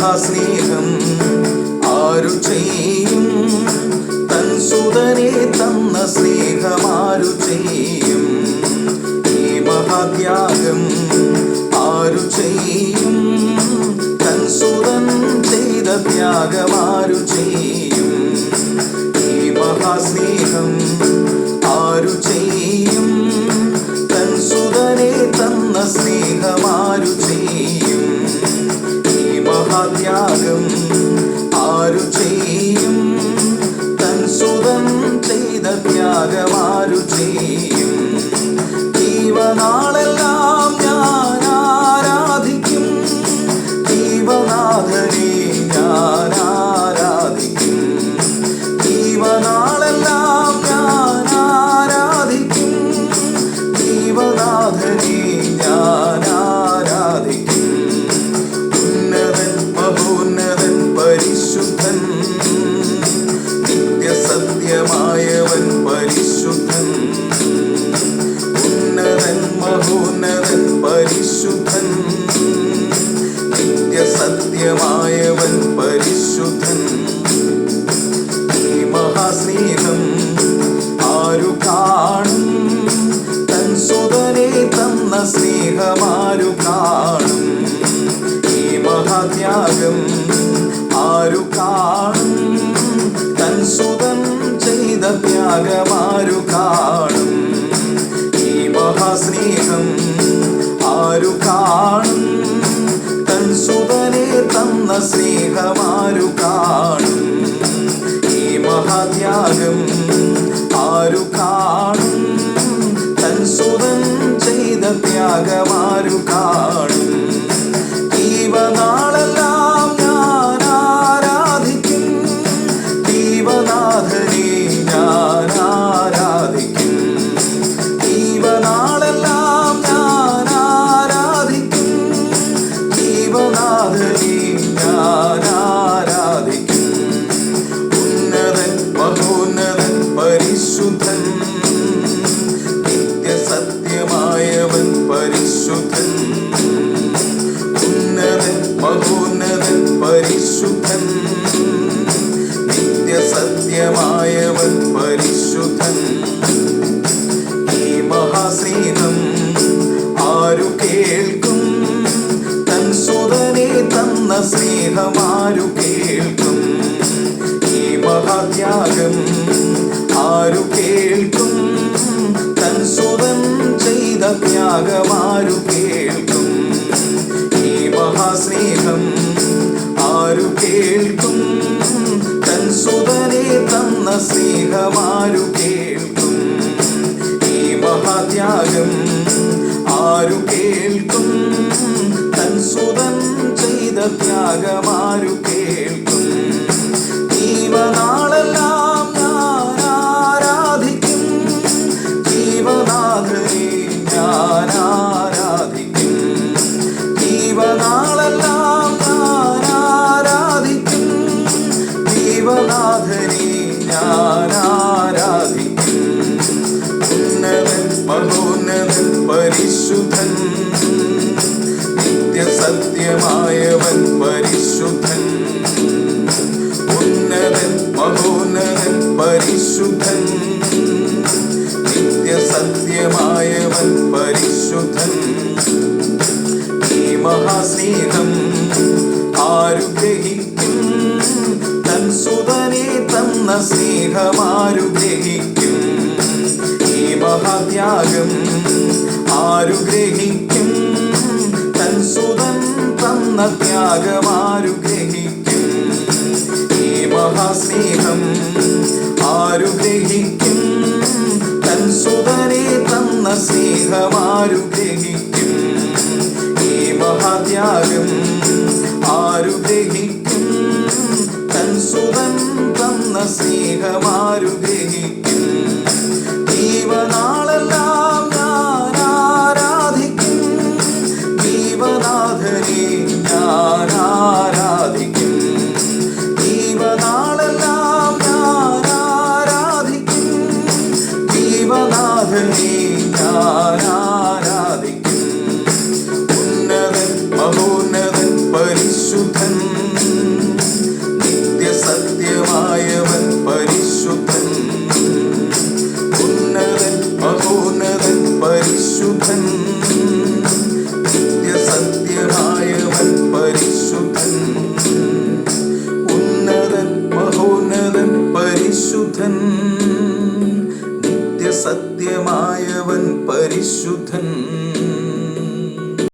മഹാസ്നേഹം ആരു ചെയ്യും? തൻ സുതനെ തന്ന സ്നേഹമാരു ചെയ്യും? ഈ മഹാത്യാഗം ആരു ചെയ്യും? തൻ സുതൻ ചെയ്ത ത്യാഗമാരു ചെയ്യും? സുതൻ ചെയ്ത ത്യാഗമാരു ചെയ്യും. ജീവനാളെല്ലാം ഞാൻ ആരാധിക്കും. ജീവനാഥനെ ത്യാഗമാരു കാണും ഈ മഹാസ്നേഹം ആരു കാണും തൻ സുതനെ തന്ന സ്നേഹമാരു കാണും ഈ മഹാത്യാഗം പരിശുദ്ധൻ കേൾക്കും. തൻ സുതനെ തന്ന സ്നേഹമാരു കേൾക്കും. ഈ മഹാത്യാഗം ആരു കേൾക്കും? തൻ സുതൻ ചെയ്ത ത്യാഗമാരു നിത്യസത്യമായവൻ പരിശുദ്ധൻ. ഉന്നതൻ മഹോന്നതൻ പരിശുദ്ധൻ. നിത്യസത്യമായവൻ പരിശുദ്ധൻ. ഈ മഹാസ്നേഹം ആരു ഗ്രഹിക്കും? തൻ സുതനെ തന്ന സ്നേഹമാരു ഗ്രഹിക്കും? ഈ മഹാത്യാഗം ആരു ഗ്രഹിക്കും? തൻ സുതൻ തന്ന ത്യാഗമാരു ഗ്രഹിക്കും. ഈ മഹാസ്നേഹം ആരു ഗ്രഹിക്കും? തൻ സുതനെ തന്ന സ്നേഹമാരു ഗ്രഹിക്കും. ഈ മഹാത്യാഗം ആരു ഗ്രഹിക്കും? തൻ സുതൻ തന്ന സ്നേഹമാരു ഗ്രഹിക്കും പരിശുദ്ധൻ നിത്യസത്യമായവൻ പരിശുദ്ധൻ